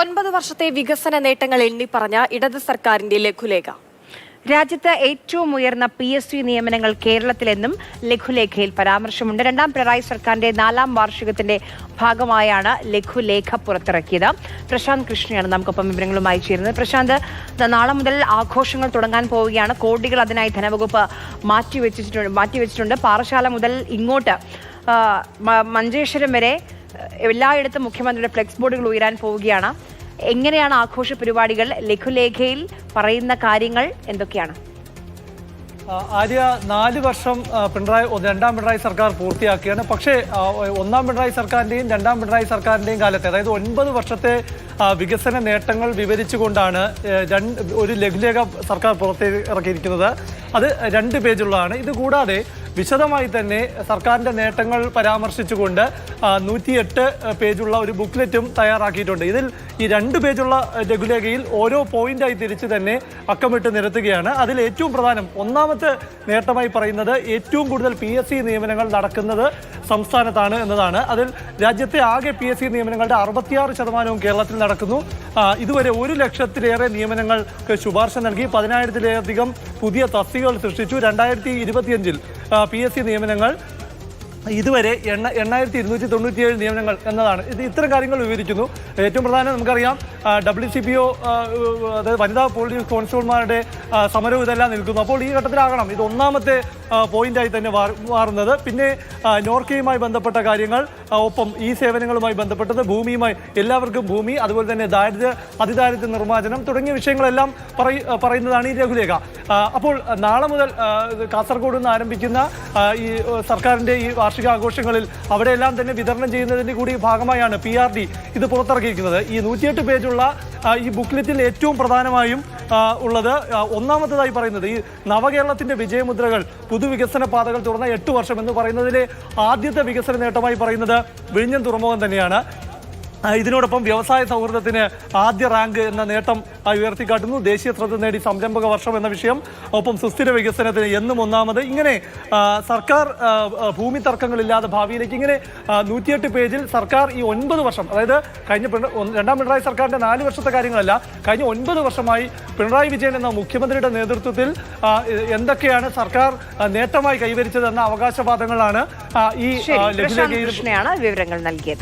ഒൻപത് വർഷത്തെ വികസന നേട്ടങ്ങൾ എണ്ണി പറഞ്ഞ ഇടത് സർക്കാരിന്റെ ലഘുലേഖ. രാജ്യത്ത് ഏറ്റവും ഉയർന്ന പി എസ് സി നിയമനങ്ങൾ കേരളത്തിലെന്നും ലഘുലേഖയിൽ പരാമർശമുണ്ട്. രണ്ടാം പിണറായി സർക്കാരിന്റെ നാലാം വാർഷികത്തിന്റെ ഭാഗമായാണ് ലഘുലേഖ പുറത്തിറക്കിയത്. പ്രശാന്ത് കൃഷ്ണയാണ് നമുക്കൊപ്പം വിവരങ്ങളുമായി ചേരുന്നത്. പ്രശാന്ത് നാളെ മുതൽ ആഘോഷങ്ങൾ തുടങ്ങാൻ പോവുകയാണ്. കോടികൾ അതിനായി ധനവകുപ്പ് മാറ്റിവെച്ചിട്ടുണ്ട് മാറ്റിവെച്ചിട്ടുണ്ട്. പാറശാല മുതൽ ഇങ്ങോട്ട് മഞ്ചേശ്വരം വരെ എല്ലായിടത്തും മുഖ്യമന്ത്രിയുടെ ഫ്ലെക്സ് ബോർഡുകൾ ഉയരാൻ പോവുകയാണ്. എങ്ങനെയാണ് ആഘോഷ പരിപാടികൾ? ലഘുലേഖയിൽ പറയുന്ന കാര്യങ്ങൾ എന്തൊക്കെയാണ്? ആര്യ നാല് വർഷം പിണറായി രണ്ടാം പിണറായി സർക്കാർ പൂർത്തിയാക്കിയാണ്. പക്ഷേ ഒന്നാം പിണറായി സർക്കാരിന്റെയും രണ്ടാം പിണറായി സർക്കാരിന്റെയും കാലത്തെ അതായത് ഒൻപത് വർഷത്തെ വികസന നേട്ടങ്ങൾ വിവരിച്ചുകൊണ്ടാണ് രണ്ട് ഒരു ലഘുലേഖ സർക്കാർ പുറത്തിറക്കിയിരിക്കുന്നത് അത് രണ്ട് പേജുള്ളതാണ്. ഇത് കൂടാതെ വിശദമായി തന്നെ സർക്കാരിന്റെ നേട്ടങ്ങൾ പരാമർശിച്ചുകൊണ്ട് നൂറ്റിയെട്ട് പേജുള്ള ഒരു ബുക്ക്ലെറ്റും തയ്യാറാക്കിയിട്ടുണ്ട്. ഇതിൽ ഈ രണ്ട് പേജുള്ള ലഘുലേഖയിൽ ഓരോ പോയിന്റായി തിരിച്ച് തന്നെ അക്കമിട്ട് നിരത്തുകയാണ്. അതിൽ ഏറ്റവും പ്രധാനം ഒന്നാമത്തെ നേട്ടമായി പറയുന്നത് ഏറ്റവും കൂടുതൽ പി നിയമനങ്ങൾ നടക്കുന്നത് സംസ്ഥാനത്താണ് എന്നതാണ്. അതിൽ രാജ്യത്തെ ആകെ പി എസ് സി നിയമനങ്ങളുടെ അറുപത്തിയാറ് ശതമാനവും കേരളത്തിൽ നടക്കുന്നു. ഇതുവരെ ഒരു ലക്ഷത്തിലേറെ നിയമനങ്ങൾക്ക് ശുപാർശ നൽകി. പതിനായിരത്തിലധികം പുതിയ തസ്തികകൾ സൃഷ്ടിച്ചു. രണ്ടായിരത്തി ഇരുപത്തിയഞ്ചിൽ പി എസ് സി നിയമനങ്ങൾ ഇതുവരെ എണ്ണ എണ്ണായിരത്തി ഇരുന്നൂറ്റി തൊണ്ണൂറ്റിയേഴ് നിയമനങ്ങൾ എന്നതാണ്. ഇത് ഇത്തരം കാര്യങ്ങൾ വിവരിക്കുന്നു. ഏറ്റവും പ്രധാനം നമുക്കറിയാം ഡബ്ല്യു സി പി ഒ അതായത് വനിതാ പോലീസ് കോൺസ്റ്റബിൾമാരുടെ സമരവും ഇതെല്ലാം നിൽക്കുന്നു. അപ്പോൾ ഈ ഘട്ടത്തിലാകണം. ഇത് ഒന്നാമത്തെ പോയിന്റായി തന്നെ മാറ- മാറുന്നത്. പിന്നെ നോർക്കയുമായി ബന്ധപ്പെട്ട കാര്യങ്ങൾ ഒപ്പം ഈ സേവനങ്ങളുമായി ബന്ധപ്പെട്ടത് ഭൂമിയുമായി എല്ലാവർക്കും ഭൂമി അതുപോലെ തന്നെ ദാരിദ്ര്യ അതിദാരിദ്ര്യ നിർമ്മാർജനം തുടങ്ങിയ വിഷയങ്ങളെല്ലാം പറയുന്നതാണ് ഈ ലഘുലേഖ അപ്പോൾ നാളെ മുതൽ കാസർഗോഡ് നിന്ന് ആരംഭിക്കുന്ന ഈ സർക്കാരിന്റെ ഈ വാർഷിക ആഘോഷങ്ങളിൽ അവിടെയെല്ലാം തന്നെ വിതരണം ചെയ്യുന്നതിന്റെ കൂടി ഭാഗമായാണ് പി ആർ ഡി ഇത് പുറത്തിറക്കിയിരിക്കുന്നത്. ഈ നൂറ്റിയെട്ട് പേജുള്ള ഈ ബുക്ക്ലെറ്റിൽ ഏറ്റവും പ്രധാനമായും ഉള്ളത് ഒന്നാമത്തേതായി പറയുന്നത് ഈ നവകേരളത്തിന്റെ വിജയമുദ്രകൾ പുതുവികസന പാതകൾ തുറന്ന എട്ട് വർഷം എന്ന് പറയുന്നതിലെ ആദ്യത്തെ വികസന നേട്ടമായി പറയുന്നത് വിഴിഞ്ഞം തുറമുഖം തന്നെയാണ്. ഇതിനോടൊപ്പം വ്യവസായ സൗഹൃദത്തിന് ആദ്യ റാങ്ക് എന്ന നേട്ടം ഉയർത്തിക്കാട്ടുന്നു. ദേശീയ ശ്രദ്ധ നേടി സംരംഭക വർഷം എന്ന വിഷയം. ഒപ്പം സുസ്ഥിര വികസനത്തിന് എന്നും ഒന്നാമത് ഇങ്ങനെ സർക്കാർ ഭൂമി തർക്കങ്ങളില്ലാതെ ഭാവിയിലേക്ക് ഇങ്ങനെ നൂറ്റിയെട്ട് പേജിൽ സർക്കാർ ഈ ഒൻപത് വർഷം അതായത് കഴിഞ്ഞ രണ്ടാം പിണറായി സർക്കാരിന്റെ നാല് വർഷത്തെ കാര്യങ്ങളല്ല കഴിഞ്ഞ ഒൻപത് വർഷമായി പിണറായി വിജയൻ എന്ന മുഖ്യമന്ത്രിയുടെ നേതൃത്വത്തിൽ എന്തൊക്കെയാണ് സർക്കാർ നേട്ടമായി കൈവരിച്ചതെന്ന അവകാശവാദങ്ങളാണ് ഈ ലഘുലേഖയിൽ വിവരങ്ങൾ നൽകിയത്.